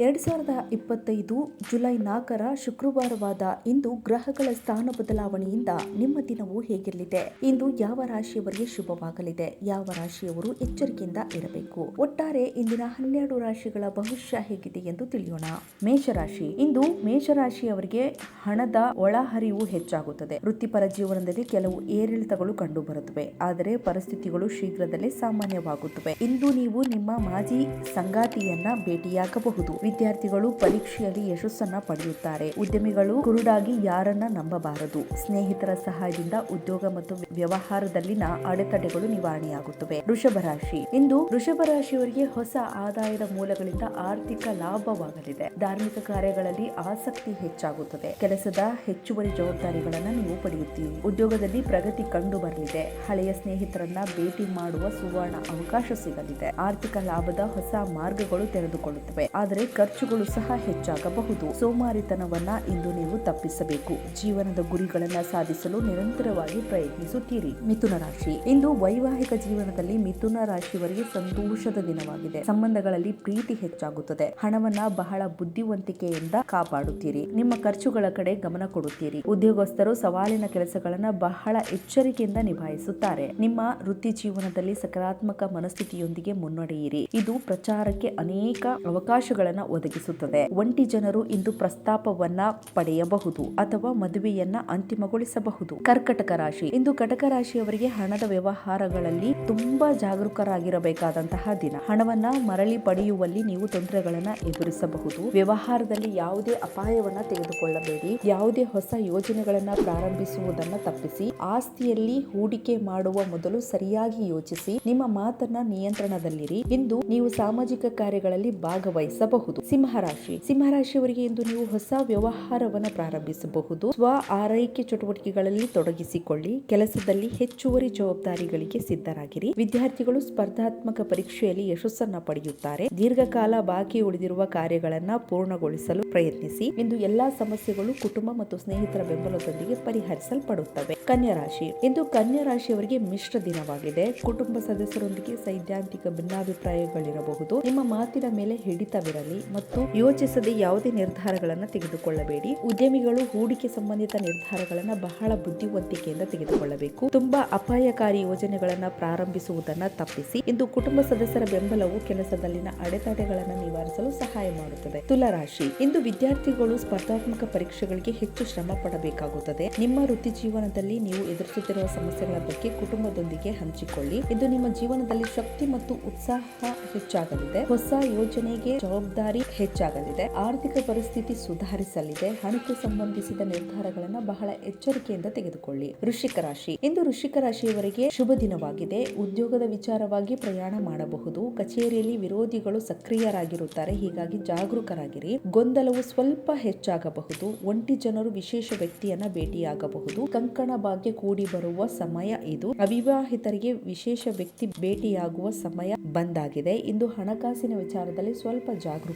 ಎರಡ್ ಸಾವಿರದ ಇಪ್ಪತ್ತೈದು ಜುಲೈ ನಾಲ್ಕರ ಶುಕ್ರವಾರವಾದ ಇಂದು ಗ್ರಹಗಳ ಸ್ಥಾನ ಬದಲಾವಣೆಯಿಂದ ನಿಮ್ಮ ದಿನವು ಹೇಗಿರಲಿದೆ? ಇಂದು ಯಾವ ರಾಶಿಯವರಿಗೆ ಶುಭವಾಗಲಿದೆ? ಯಾವ ರಾಶಿಯವರು ಎಚ್ಚರಿಕೆಯಿಂದ ಇರಬೇಕು? ಒಟ್ಟಾರೆ ಇಂದಿನ ಹನ್ನೆರಡು ರಾಶಿಗಳ ಭವಿಷ್ಯ ಹೇಗಿದೆ ಎಂದು ತಿಳಿಯೋಣ. ಮೇಷರಾಶಿ. ಇಂದು ಮೇಷರಾಶಿಯವರಿಗೆ ಹಣದ ಒಳಹರಿವು ಹೆಚ್ಚಾಗುತ್ತದೆ. ವೃತ್ತಿಪರ ಜೀವನದಲ್ಲಿ ಕೆಲವು ಏರಿಳಿತಗಳು ಕಂಡುಬರುತ್ತವೆ. ಆದರೆ ಪರಿಸ್ಥಿತಿಗಳು ಶೀಘ್ರದಲ್ಲೇ ಸಾಮಾನ್ಯವಾಗುತ್ತವೆ. ಇಂದು ನೀವು ನಿಮ್ಮ ಮಾಜಿ ಸಂಗಾತಿಯನ್ನ ಭೇಟಿಯಾಗಬಹುದು. ವಿದ್ಯಾರ್ಥಿಗಳು ಪರೀಕ್ಷೆಯಲ್ಲಿ ಯಶಸ್ಸನ್ನ ಪಡೆಯುತ್ತಾರೆ. ಉದ್ಯಮಿಗಳು ಕುರುಡಾಗಿ ಯಾರನ್ನ ನಂಬಬಾರದು. ಸ್ನೇಹಿತರ ಸಹಾಯದಿಂದ ಉದ್ಯೋಗ ಮತ್ತು ವ್ಯವಹಾರದಲ್ಲಿನ ಅಡೆತಡೆಗಳು ನಿವಾರಣೆಯಾಗುತ್ತವೆ. ವೃಷಭ ರಾಶಿ. ಇಂದು ವೃಷಭ ರಾಶಿಯವರಿಗೆ ಹೊಸ ಆದಾಯದ ಮೂಲಗಳಿಂದ ಆರ್ಥಿಕ ಲಾಭವಾಗಲಿದೆ. ಧಾರ್ಮಿಕ ಕಾರ್ಯಗಳಲ್ಲಿ ಆಸಕ್ತಿ ಹೆಚ್ಚಾಗುತ್ತದೆ. ಕೆಲಸದ ಹೆಚ್ಚುವರಿ ಜವಾಬ್ದಾರಿಗಳನ್ನು ನೀವು ಪಡೆಯುತ್ತೀರಿ. ಉದ್ಯೋಗದಲ್ಲಿ ಪ್ರಗತಿ ಕಂಡು ಬರಲಿದೆ ಹಳೆಯ ಸ್ನೇಹಿತರನ್ನ ಭೇಟಿ ಮಾಡುವ ಸುವರ್ಣ ಅವಕಾಶ ಸಿಗಲಿದೆ. ಆರ್ಥಿಕ ಲಾಭದ ಹೊಸ ಮಾರ್ಗಗಳು ತೆರೆದುಕೊಳ್ಳುತ್ತವೆ. ಆದರೆ ಖರ್ಚುಗಳು ಸಹ ಹೆಚ್ಚಾಗಬಹುದು. ಸೋಮಾರಿತನವನ್ನ ಇಂದು ನೀವು ತಪ್ಪಿಸಬೇಕು. ಜೀವನದ ಗುರಿಗಳನ್ನ ಸಾಧಿಸಲು ನಿರಂತರವಾಗಿ ಪ್ರಯತ್ನಿಸುತ್ತೀರಿ. ಮಿಥುನ ರಾಶಿ. ಇಂದು ವೈವಾಹಿಕ ಜೀವನದಲ್ಲಿ ಮಿಥುನ ರಾಶಿಯವರಿಗೆ ಸಂತೋಷದ ದಿನವಾಗಿದೆ. ಸಂಬಂಧಗಳಲ್ಲಿ ಪ್ರೀತಿ ಹೆಚ್ಚಾಗುತ್ತದೆ. ಹಣವನ್ನ ಬಹಳ ಬುದ್ಧಿವಂತಿಕೆಯಿಂದ ಕಾಪಾಡುತ್ತೀರಿ. ನಿಮ್ಮ ಖರ್ಚುಗಳ ಕಡೆ ಗಮನ ಕೊಡುತ್ತೀರಿ. ಉದ್ಯೋಗಸ್ಥರು ಸವಾಲಿನ ಕೆಲಸಗಳನ್ನ ಬಹಳ ಎಚ್ಚರಿಕೆಯಿಂದ ನಿಭಾಯಿಸುತ್ತಾರೆ. ನಿಮ್ಮ ವೃತ್ತಿ ಜೀವನದಲ್ಲಿ ಸಕಾರಾತ್ಮಕ ಮನಸ್ಥಿತಿಯೊಂದಿಗೆ ಮುನ್ನಡೆಯಿರಿ. ಇದು ಪ್ರಚಾರಕ್ಕೆ ಅನೇಕ ಅವಕಾಶಗಳನ್ನ ಒದಗಿಸುತ್ತದೆ. ಒಂಟಿ ಜನರು ಇಂದು ಪ್ರಸ್ತಾಪವನ್ನ ಪಡೆಯಬಹುದು ಅಥವಾ ಮದುವೆಯನ್ನ ಅಂತಿಮಗೊಳಿಸಬಹುದು. ಕರ್ಕಟಕ ರಾಶಿ. ಇಂದು ಕಟಕ ರಾಶಿಯವರಿಗೆ ಹಣದ ವ್ಯವಹಾರಗಳಲ್ಲಿ ತುಂಬಾ ಜಾಗರೂಕರಾಗಿರಬೇಕಾದಂತಹ ದಿನ. ಹಣವನ್ನ ಮರಳಿ ಪಡೆಯುವಲ್ಲಿ ನೀವು ತೊಂದರೆಗಳನ್ನ ಎದುರಿಸಬಹುದು. ವ್ಯವಹಾರದಲ್ಲಿ ಯಾವುದೇ ಅಪಾಯವನ್ನ ತೆಗೆದುಕೊಳ್ಳಬೇಡಿ. ಯಾವುದೇ ಹೊಸ ಯೋಜನೆಗಳನ್ನ ಪ್ರಾರಂಭಿಸುವುದನ್ನ ತಪ್ಪಿಸಿ. ಆಸ್ತಿಯಲ್ಲಿ ಹೂಡಿಕೆ ಮಾಡುವ ಮೊದಲು ಸರಿಯಾಗಿ ಯೋಚಿಸಿ. ನಿಮ್ಮ ಮಾತನ್ನ ನಿಯಂತ್ರಣದಲ್ಲಿರಿ. ಇಂದು ನೀವು ಸಾಮಾಜಿಕ ಕಾರ್ಯಗಳಲ್ಲಿ ಭಾಗವಹಿಸಬಹುದು. ಸಿಂಹರಾಶಿ. ಸಿಂಹರಾಶಿಯವರಿಗೆ ಇಂದು ನೀವು ಹೊಸ ವ್ಯವಹಾರವನ್ನು ಪ್ರಾರಂಭಿಸಬಹುದು. ಸ್ವ ಆರೈಕೆ ಚಟುವಟಿಕೆಗಳಲ್ಲಿ ತೊಡಗಿಸಿಕೊಳ್ಳಿ. ಕೆಲಸದಲ್ಲಿ ಹೆಚ್ಚುವರಿ ಜವಾಬ್ದಾರಿಗಳಿಗೆ ಸಿದ್ಧರಾಗಿರಿ. ವಿದ್ಯಾರ್ಥಿಗಳು ಸ್ಪರ್ಧಾತ್ಮಕ ಪರೀಕ್ಷೆಯಲ್ಲಿ ಯಶಸ್ಸನ್ನ ಪಡೆಯುತ್ತಾರೆ. ದೀರ್ಘಕಾಲ ಬಾಕಿ ಉಳಿದಿರುವ ಕಾರ್ಯಗಳನ್ನ ಪೂರ್ಣಗೊಳಿಸಲು ಪ್ರಯತ್ನಿಸಿ. ಇಂದು ಎಲ್ಲಾ ಸಮಸ್ಯೆಗಳು ಕುಟುಂಬ ಮತ್ತು ಸ್ನೇಹಿತರ ಬೆಂಬಲದೊಂದಿಗೆ ಪರಿಹರಿಸಲ್ಪಡುತ್ತವೆ. ಕನ್ಯಾ ರಾಶಿ ಇಂದು ಕನ್ಯಾ ರಾಶಿಯವರಿಗೆ ಮಿಶ್ರ ದಿನವಾಗಿದೆ. ಕುಟುಂಬ ಸದಸ್ಯರೊಂದಿಗೆ ಸೈದ್ಧಾಂತಿಕ ಭಿನ್ನಾಭಿಪ್ರಾಯಗಳಿರಬಹುದು. ನಿಮ್ಮ ಮಾತಿನ ಮೇಲೆ ಹಿಡಿತವಿರಲಿ. ಮತ್ತು ಯೋಚಿಸದೆ ಯಾವುದೇ ನಿರ್ಧಾರಗಳನ್ನು ತೆಗೆದುಕೊಳ್ಳಬೇಡಿ. ಉದ್ಯಮಿಗಳು ಹೂಡಿಕೆ ಸಂಬಂಧಿತ ನಿರ್ಧಾರಗಳನ್ನು ಬಹಳ ಬುದ್ಧಿವಂತಿಕೆಯಿಂದ ತೆಗೆದುಕೊಳ್ಳಬೇಕು. ತುಂಬಾ ಅಪಾಯಕಾರಿ ಯೋಜನೆಗಳನ್ನು ಪ್ರಾರಂಭಿಸುವುದನ್ನು ತಪ್ಪಿಸಿ. ಇಂದು ಕುಟುಂಬ ಸದಸ್ಯರ ಬೆಂಬಲವು ಕೆಲಸದಲ್ಲಿನ ಅಡೆತಡೆಗಳನ್ನು ನಿವಾರಿಸಲು ಸಹಾಯ ಮಾಡುತ್ತದೆ. ತುಲಾರಾಶಿ ಇಂದು ವಿದ್ಯಾರ್ಥಿಗಳು ಸ್ಪರ್ಧಾತ್ಮಕ ಪರೀಕ್ಷೆಗಳಿಗೆ ಹೆಚ್ಚು ಶ್ರಮ ಪಡಬೇಕಾಗುತ್ತದೆ. ನಿಮ್ಮ ವೃತ್ತಿ ಜೀವನದಲ್ಲಿ ನೀವು ಎದುರಿಸುತ್ತಿರುವ ಸಮಸ್ಯೆಗಳ ಬಗ್ಗೆ ಕುಟುಂಬದೊಂದಿಗೆ ಹಂಚಿಕೊಳ್ಳಿ. ಇದು ನಿಮ್ಮ ಜೀವನದಲ್ಲಿ ಶಕ್ತಿ ಮತ್ತು ಉತ್ಸಾಹ ಹೆಚ್ಚಾಗಲಿದೆ. ಹೊಸ ಯೋಜನೆಗೆ ಜವಾಬ್ದಾರಿ ಹೆಚ್ಚಾಗಲಿದೆ. ಆರ್ಥಿಕ ಪರಿಸ್ಥಿತಿ ಸುಧಾರಿಸಲಿದೆ. ಹಣಕ್ಕೆ ಸಂಬಂಧಿಸಿದ ನಿರ್ಧಾರಗಳನ್ನು ಬಹಳ ಎಚ್ಚರಿಕೆಯಿಂದ ತೆಗೆದುಕೊಳ್ಳಿ. ವೃಶ್ಚಿಕ ರಾಶಿ. ಇಂದು ವೃಶ್ಚಿಕ ರಾಶಿಯವರಿಗೆ ಶುಭ ದಿನವಾಗಿದೆ. ಉದ್ಯೋಗದ ವಿಚಾರವಾಗಿ ಪ್ರಯಾಣ ಮಾಡಬಹುದು. ಕಚೇರಿಯಲ್ಲಿ ವಿರೋಧಿಗಳು ಸಕ್ರಿಯರಾಗಿರುತ್ತಾರೆ. ಹೀಗಾಗಿ ಜಾಗರೂಕರಾಗಿರಿ. ಗೊಂದಲವು ಸ್ವಲ್ಪ ಹೆಚ್ಚಾಗಬಹುದು. ಒಂಟಿ ಜನರು ವಿಶೇಷ ವ್ಯಕ್ತಿಯನ್ನ ಭೇಟಿಯಾಗಬಹುದು. ಕಂಕಣ ಭಾಗ್ಯ ಕೂಡಿ ಬರುವ ಸಮಯ ಇದು. ಅವಿವಾಹಿತರಿಗೆ ವಿಶೇಷ ವ್ಯಕ್ತಿ ಭೇಟಿಯಾಗುವ ಸಮಯ ಬಂದಾಗಿದೆ. ಇಂದು ಹಣಕಾಸಿನ ವಿಚಾರದಲ್ಲಿ ಸ್ವಲ್ಪ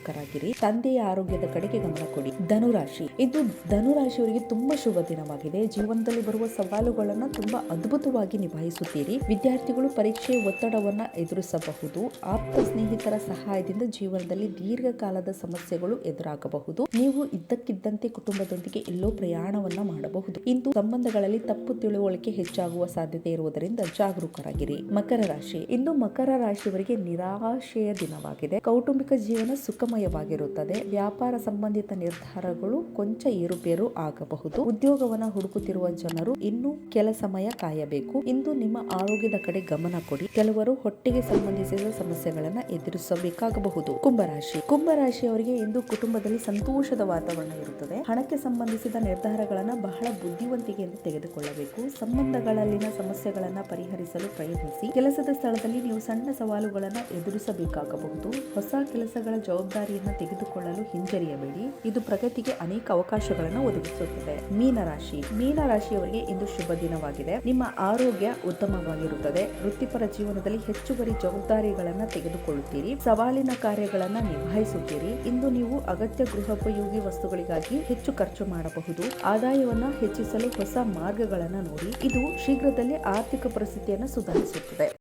ಜಾಗರೂಕರಾಗಿರಿ ತಂದೆಯ ಆರೋಗ್ಯದ ಕಡೆಗೆ ಗಮನ ಕೊಡಿ. ಧನುರಾಶಿ. ಇದು ಧನುರಾಶಿಯವರಿಗೆ ತುಂಬಾ ಶುಭ ದಿನವಾಗಿದೆ. ಜೀವನದಲ್ಲಿ ಬರುವ ಸವಾಲುಗಳನ್ನು ತುಂಬಾ ಅದ್ಭುತವಾಗಿ ನಿಭಾಯಿಸುತ್ತೀರಿ. ವಿದ್ಯಾರ್ಥಿಗಳು ಪರೀಕ್ಷೆಯ ಒತ್ತಡವನ್ನ ಎದುರಿಸಬಹುದು. ಆಪ್ತ ಸ್ನೇಹಿತರ ಸಹಾಯದಿಂದ ಜೀವನದಲ್ಲಿ ದೀರ್ಘಕಾಲದ ಸಮಸ್ಯೆಗಳು ಎದುರಾಗಬಹುದು. ನೀವು ಇದ್ದಕ್ಕಿದ್ದಂತೆ ಕುಟುಂಬದೊಂದಿಗೆ ಎಲ್ಲೋ ಪ್ರಯಾಣವನ್ನ ಮಾಡಬಹುದು. ಇಂದು ಸಂಬಂಧಗಳಲ್ಲಿ ತಪ್ಪು ತಿಳುವಳಿಕೆ ಹೆಚ್ಚಾಗುವ ಸಾಧ್ಯತೆ ಇರುವುದರಿಂದ ಜಾಗರೂಕರಾಗಿರಿ. ಮಕರ ರಾಶಿ. ಇಂದು ಮಕರ ರಾಶಿಯವರಿಗೆ ನಿರಾಶೆಯ ದಿನವಾಗಿದೆ. ಕೌಟುಂಬಿಕ ಜೀವನ ಸುಖಮಯವಾಗಿರುತ್ತದೆ ವ್ಯಾಪಾರ ಸಂಬಂಧಿತ ನಿರ್ಧಾರಗಳು ಕೊಂಚ ಏರುಪೇರು ಆಗಬಹುದು. ಉದ್ಯೋಗವನ್ನು ಹುಡುಕುತ್ತಿರುವ ಜನರು ಇನ್ನು ಕೆಲ ಸಮಯ ಕಾಯಬೇಕು. ಇಂದು ನಿಮ್ಮ ಆರೋಗ್ಯದ ಕಡೆ ಗಮನ ಕೊಡಿ. ಕೆಲವರು ಹೊಟ್ಟೆಗೆ ಸಂಬಂಧಿಸಿದ ಸಮಸ್ಯೆಗಳನ್ನ ಎದುರಿಸಬೇಕಾಗಬಹುದು. ಕುಂಭರಾಶಿ. ಕುಂಭರಾಶಿಯವರಿಗೆ ಇಂದು ಕುಟುಂಬದಲ್ಲಿ ಸಂತೋಷದ ವಾತಾವರಣ ಇರುತ್ತದೆ. ಹಣಕ್ಕೆ ಸಂಬಂಧಿಸಿದ ನಿರ್ಧಾರಗಳನ್ನ ಬಹಳ ಬುದ್ಧಿವಂತಿಕೆಯಿಂದ ತೆಗೆದುಕೊಳ್ಳಬೇಕು. ಸಂಬಂಧಗಳಲ್ಲಿನ ಸಮಸ್ಯೆಗಳನ್ನ ಪರಿಹರಿಸಲು ಪ್ರಯತ್ನಿಸಿ. ಕೆಲಸದ ಸ್ಥಳದಲ್ಲಿ ನೀವು ಸಣ್ಣ ಸವಾಲುಗಳನ್ನ ಎದುರಿಸಬೇಕಾಗಬಹುದು. ಹೊಸ ಕೆಲಸಗಳ ಜವಾಬ್ದಾರಿಯನ್ನ ತೆಗೆದುಕೊಳ್ಳಲು ಹಿಂಜರಿಯಬೇಡಿ. ಇದು ಪ್ರಗತಿಗೆ ಅನೇಕ ಅವಕಾಶಗಳನ್ನು ಒದಗಿಸುತ್ತದೆ. ಮೀನರಾಶಿ. ಮೀನರಾಶಿಯವರಿಗೆ ಇಂದು ಶುಭ ದಿನವಾಗಿದೆ. ನಿಮ್ಮ ಆರೋಗ್ಯ ಉತ್ತಮವಾಗಿರುತ್ತದೆ. ವೃತ್ತಿಪರ ಜೀವನದಲ್ಲಿ ಹೆಚ್ಚುವರಿ ಜವಾಬ್ದಾರಿಗಳನ್ನ ತೆಗೆದುಕೊಳ್ಳುತ್ತೀರಿ. ಸವಾಲಿನ ಕಾರ್ಯಗಳನ್ನ ನಿಭಾಯಿಸುತ್ತೀರಿ. ಇಂದು ನೀವು ಅಗತ್ಯ ಗೃಹೋಪಯೋಗಿ ವಸ್ತುಗಳಿಗಾಗಿ ಹೆಚ್ಚು ಖರ್ಚು ಮಾಡಬಹುದು. ಆದಾಯವನ್ನು ಹೆಚ್ಚಿಸಲು ಹೊಸ ಮಾರ್ಗಗಳನ್ನು ನೋಡಿ. ಇದು ಶೀಘ್ರದಲ್ಲೇ ಆರ್ಥಿಕ ಪರಿಸ್ಥಿತಿಯನ್ನು ಸುಧಾರಿಸುತ್ತದೆ.